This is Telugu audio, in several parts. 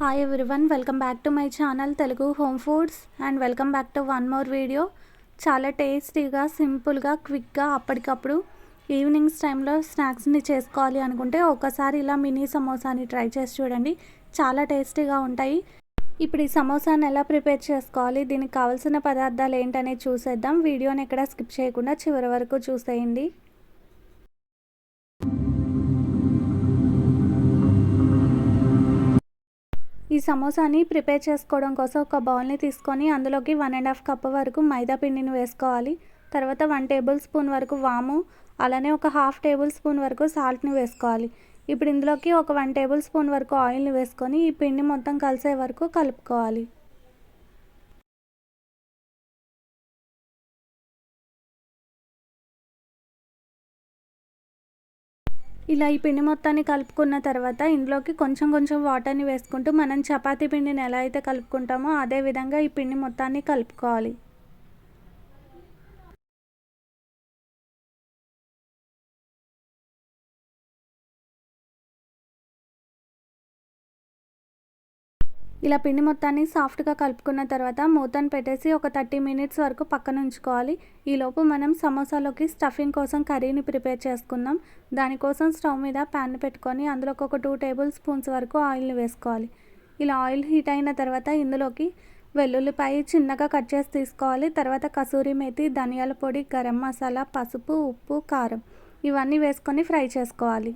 Hi everyone welcome back to my channel Telugu home foods and welcome back to one more video చాలా టేస్టీగా సింపుల్గా క్విక్గా అప్పటికప్పుడు ఈవినింగ్స్ టైంలో స్నాక్స్ని చేసుకోవాలి అనుకుంటే ఒకసారి ఇలా మినీ సమోసాని ట్రై చేసి చూడండి. చాలా టేస్టీగా ఉంటాయి. ఇప్పుడు ఈ సమోసాని ఎలా ప్రిపేర్ చేసుకోవాలి దీనికి కావాల్సిన పదార్థాలు ఏంటనేది చూసేద్దాం. వీడియోని ఎక్కడ స్కిప్ చేయకుండా చివరి వరకు చూసేయండి. ఈ సమోసాని ప్రిపేర్ చేసుకోవడం కోసం ఒక బౌల్ని తీసుకొని అందులోకి వన్ అండ్ హాఫ్ కప్ వరకు మైదా పిండిని వేసుకోవాలి. తర్వాత వన్ టేబుల్ స్పూన్ వరకు వాము అలానే ఒక హాఫ్ టేబుల్ స్పూన్ వరకు సాల్ట్ని వేసుకోవాలి. ఇప్పుడు ఇందులోకి ఒక వన్ టేబుల్ స్పూన్ వరకు ఆయిల్ని వేసుకొని ఈ పిండి మొత్తం కలిసే వరకు కలుపుకోవాలి. ఇలా ఈ పిండి మొత్తాన్ని కలుపుకున్న తర్వాత ఇందులోకి కొంచెం కొంచెం వాటర్ని వేసుకుంటూ మనం చపాతీ పిండిని ఎలా అయితే కలుపుకుంటామో అదే విధంగా ఈ పిండి మొత్తాన్ని కలుపుకోవాలి. ఇలా పిండి మొత్తాన్ని సాఫ్ట్గా కలుపుకున్న తర్వాత మూతను పెట్టేసి ఒక థర్టీ మినిట్స్ వరకు పక్కన ఉంచుకోవాలి ఈలోపు మనం సమోసాలోకి స్టఫింగ్ కోసం కర్రీని ప్రిపేర్ చేసుకుందాం. దానికోసం స్టవ్ మీద ప్యాన్ పెట్టుకొని అందులోకి ఒక టూ టేబుల్ స్పూన్స్ వరకు ఆయిల్ని వేసుకోవాలి. ఇలా ఆయిల్ హీట్ అయిన తర్వాత ఇందులోకి వెల్లుల్లిపాయ చిన్నగా కట్ చేసి తీసుకోవాలి. తర్వాత కసూరి మేతి ధనియాల పొడి గరం మసాలా పసుపు ఉప్పు కారం ఇవన్నీ వేసుకొని ఫ్రై చేసుకోవాలి.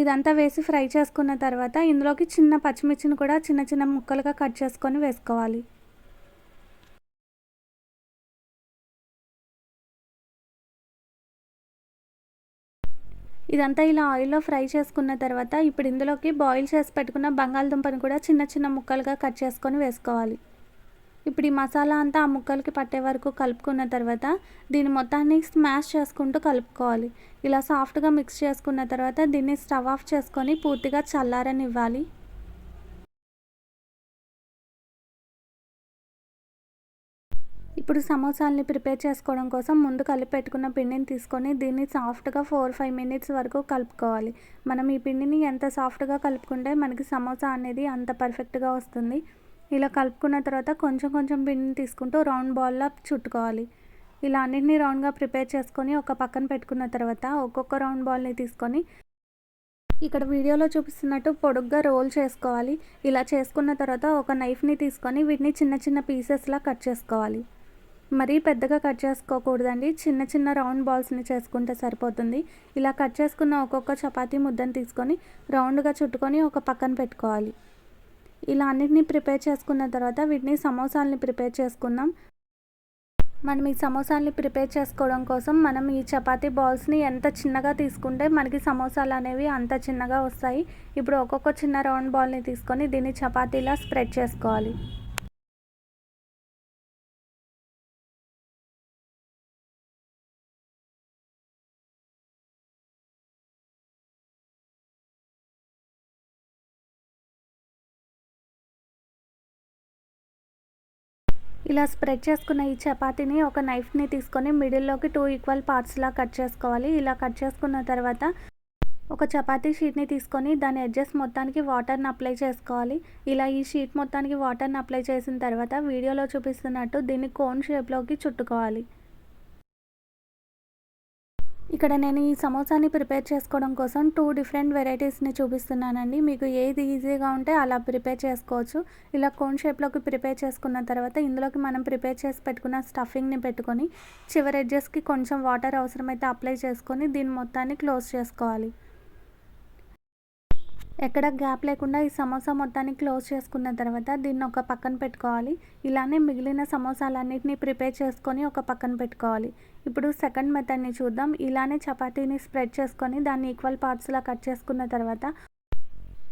ఇదంతా వేసి ఫ్రై చేసుకున్న తర్వాత ఇందులోకి చిన్న పచ్చిమిర్చిని కూడా చిన్న చిన్న ముక్కలుగా కట్ చేసుకొని వేసుకోవాలి. ఇదంతా ఇలా ఆయిల్లో ఫ్రై చేసుకున్న తర్వాత ఇప్పుడు ఇందులోకి బాయిల్ చేసి పెట్టుకున్న బంగాళదుంపని కూడా చిన్న చిన్న ముక్కలుగా కట్ చేసుకొని వేసుకోవాలి. ఇప్పుడు ఈ మసాలా అంతా ఆ ముక్కలకి పట్టే వరకు కలుపుకున్న తర్వాత దీని మొత్తాన్ని స్మాష్ చేసుకుంటూ కలుపుకోవాలి. ఇలా సాఫ్ట్గా మిక్స్ చేసుకున్న తర్వాత దీన్ని స్టవ్ ఆఫ్ చేసుకొని పూర్తిగా చల్లారనివ్వాలి. ఇప్పుడు సమోసాలని ప్రిపేర్ చేసుకోవడం కోసం ముందు కలిపి పెట్టుకున్న పిండిని తీసుకొని దీన్ని సాఫ్ట్గా ఫోర్ ఫైవ్ మినిట్స్ వరకు కలుపుకోవాలి. మనం ఈ పిండిని ఎంత సాఫ్ట్గా కలుపుకుంటే మనకి సమోసా అనేది అంత పర్ఫెక్ట్గా వస్తుంది. ఇలా కలుపుకున్న తర్వాత కొంచెం కొంచెం పిండిని తీసుకుంటూ రౌండ్ బాల్లా చుట్టుకోవాలి. ఇలా అన్నింటినీ రౌండ్గా ప్రిపేర్ చేసుకొని ఒక పక్కన పెట్టుకున్న తర్వాత ఒక్కొక్క రౌండ్ బాల్ని తీసుకొని ఇక్కడ వీడియోలో చూపిస్తున్నట్టు పొడుగ్గా రోల్ చేసుకోవాలి. ఇలా చేసుకున్న తర్వాత ఒక నైఫ్ని తీసుకొని వీటిని చిన్న చిన్న పీసెస్లా కట్ చేసుకోవాలి. మరీ పెద్దగా కట్ చేసుకోకూడదండి. చిన్న చిన్న రౌండ్ బాల్స్ని చేసుకుంటే సరిపోతుంది. ఇలా కట్ చేసుకున్న ఒక్కొక్క చపాతీ ముద్దను తీసుకొని రౌండ్గా చుట్టుకొని ఒక పక్కన పెట్టుకోవాలి. ఇలా అన్నిటిని ప్రిపేర్ చేసుకున్న తర్వాత వీటిని సమోసాలని ప్రిపేర్ చేసుకుందాం. మనం ఈ సమోసాలని ప్రిపేర్ చేసుకోవడం కోసం మనం ఈ చపాతీ బాల్స్ని ఎంత చిన్నగా తీసుకుంటే మనకి సమోసాలు అనేవి అంత చిన్నగా వస్తాయి. ఇప్పుడు ఒక్కొక్క చిన్న రౌండ్ బాల్ని తీసుకొని దీన్ని చపాతీలా స్ప్రెడ్ చేసుకోవాలి. ఇలా స్ప్రెడ్ చేసుకున్న ఈ చపాతీని ఒక నైఫ్ని తీసుకొని మిడిల్లోకి టూ ఈక్వల్ పార్ట్స్లా కట్ చేసుకోవాలి. ఇలా కట్ చేసుకున్న తర్వాత ఒక చపాతీ షీట్ని తీసుకొని దాని ఎడ్జెస్ మొత్తానికి వాటర్ని అప్లై చేసుకోవాలి. ఇలా ఈ షీట్ మొత్తానికి వాటర్ని అప్లై చేసిన తర్వాత వీడియోలో చూపిస్తున్నట్టు దీన్ని కోన్ షేప్లోకి చుట్టుకోవాలి. ఇక్కడ నేను ఈ సమోసాని ప్రిపేర్ చేసుకోవడం కోసం టూ డిఫరెంట్ వెరైటీస్ని చూపిస్తున్నానండి. మీకు ఏది ఈజీగా ఉంటే అలా ప్రిపేర్ చేసుకోవచ్చు. ఇలా కోన్ షేప్లోకి ప్రిపేర్ చేసుకున్న తర్వాత ఇందులోకి మనం ప్రిపేర్ చేసి పెట్టుకున్న స్టఫింగ్ని పెట్టుకొని చివరి ఎడ్జెస్కి కొంచెం వాటర్ అవసరమైతే అప్లై చేసుకొని దీని మొత్తాన్ని క్లోజ్ చేసుకోవాలి. ఎక్కడ గ్యాప్ లేకుండా ఈ సమోసా మొత్తాన్ని క్లోజ్ చేసుకున్న తర్వాత దీన్ని ఒక పక్కన పెట్టుకోవాలి. ఇలానే మిగిలిన సమోసాలన్నింటినీ ప్రిపేర్ చేసుకొని ఒక పక్కన పెట్టుకోవాలి. ఇప్పుడు సెకండ్ మెథడ్ని చూద్దాం. ఇలానే చపాతీని స్ప్రెడ్ చేసుకొని దాన్ని ఈక్వల్ పార్ట్స్లా కట్ చేసుకున్న తర్వాత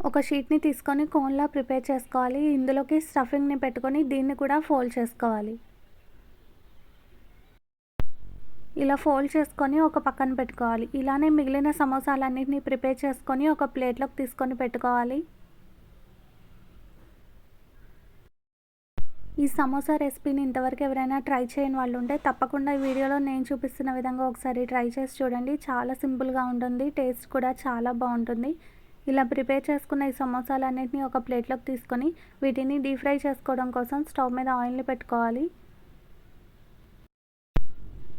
ఒక షీట్ని తీసుకొని కోన్లా ప్రిపేర్ చేసుకోవాలి. ఇందులోకి స్టఫింగ్ని పెట్టుకొని దీన్ని కూడా ఫోల్డ్ చేసుకోవాలి. ఇలా ఫోల్డ్ చేసుకొని ఒక పక్కన పెట్టుకోవాలి. ఇలానే మిగిలిన సమోసాలన్నింటినీ ప్రిపేర్ చేసుకొని ఒక ప్లేట్లోకి తీసుకొని పెట్టుకోవాలి. ఈ సమోసా రెసిపీని ఇంతవరకు ఎవరైనా ట్రై చేయని వాళ్ళు ఉంటే తప్పకుండా ఈ వీడియోలో నేను చూపిస్తున్న విధంగా ఒకసారి ట్రై చేసి చూడండి. చాలా సింపుల్గా ఉంటుంది. టేస్ట్ కూడా చాలా బాగుంటుంది. ఇలా ప్రిపేర్ చేసుకున్న ఈ సమోసాలన్నింటినీ ఒక ప్లేట్లోకి తీసుకొని వీటిని డీప్ ఫ్రై చేసుకోవడం కోసం స్టవ్ మీద ఆయిల్ని పెట్టుకోవాలి.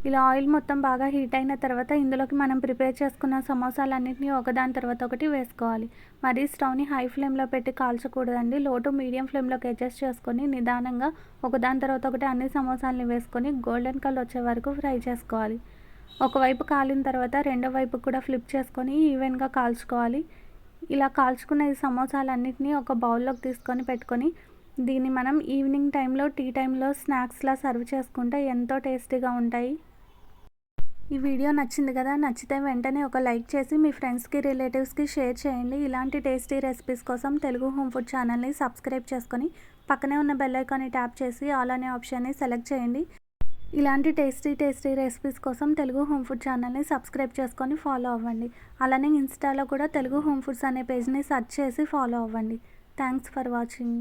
ఇలా ఆయిల్ మొత్తం బాగా హీట్ అయిన తర్వాత ఇందులోకి మనం ప్రిపేర్ చేసుకున్న సమోసాలన్నింటినీ ఒకదాని తర్వాత ఒకటి వేసుకోవాలి. మరి స్టవ్ని హై ఫ్లేమ్లో పెట్టి కాల్చకూడదండి. లో టు మీడియం ఫ్లేమ్లోకి అడ్జస్ట్ చేసుకొని నిదానంగా ఒకదాని తర్వాత ఒకటి అన్ని సమోసాలని వేసుకొని గోల్డెన్ కలర్ వచ్చే వరకు ఫ్రై చేసుకోవాలి. ఒకవైపు కాలిన తర్వాత రెండో వైపు కూడా ఫ్లిప్ చేసుకొని ఈవెన్గా కాల్చుకోవాలి. ఇలా కాల్చుకున్న ఈ సమోసాలన్నింటినీ ఒక బౌల్లోకి తీసుకొని పెట్టుకొని దీన్ని మనం ఈవినింగ్ టైంలో టీ టైంలో స్నాక్స్లా సర్వ్ చేసుకుంటే ఎంతో టేస్టీగా ఉంటాయి. ఈ వీడియో నచ్చింది కదా నచ్చితే వెంటనే ఒక లైక్ చేసి మీ ఫ్రెండ్స్కి రిలేటివ్స్కి షేర్ చేయండి. ఇలాంటి టేస్టీ రెసిపీస్ కోసం తెలుగు హోమ్ ఫుడ్ ఛానల్ని సబ్స్క్రైబ్ చేసుకొని పక్కనే ఉన్న బెల్ ఐకాన్ని ట్యాప్ చేసి ఆల్ అనే ఆప్షన్ని సెలెక్ట్ చేయండి. ఇలాంటి టేస్టీ టేస్టీ రెసిపీస్ కోసం తెలుగు హోమ్ ఫుడ్ ఛానల్ని సబ్స్క్రైబ్ చేసుకొని ఫాలో అవ్వండి. అలానే ఇన్స్టాలో కూడా తెలుగు హోమ్ ఫుడ్స్ అనే పేజ్ని సెర్చ్ చేసి ఫాలో అవ్వండి. Thanks for watching.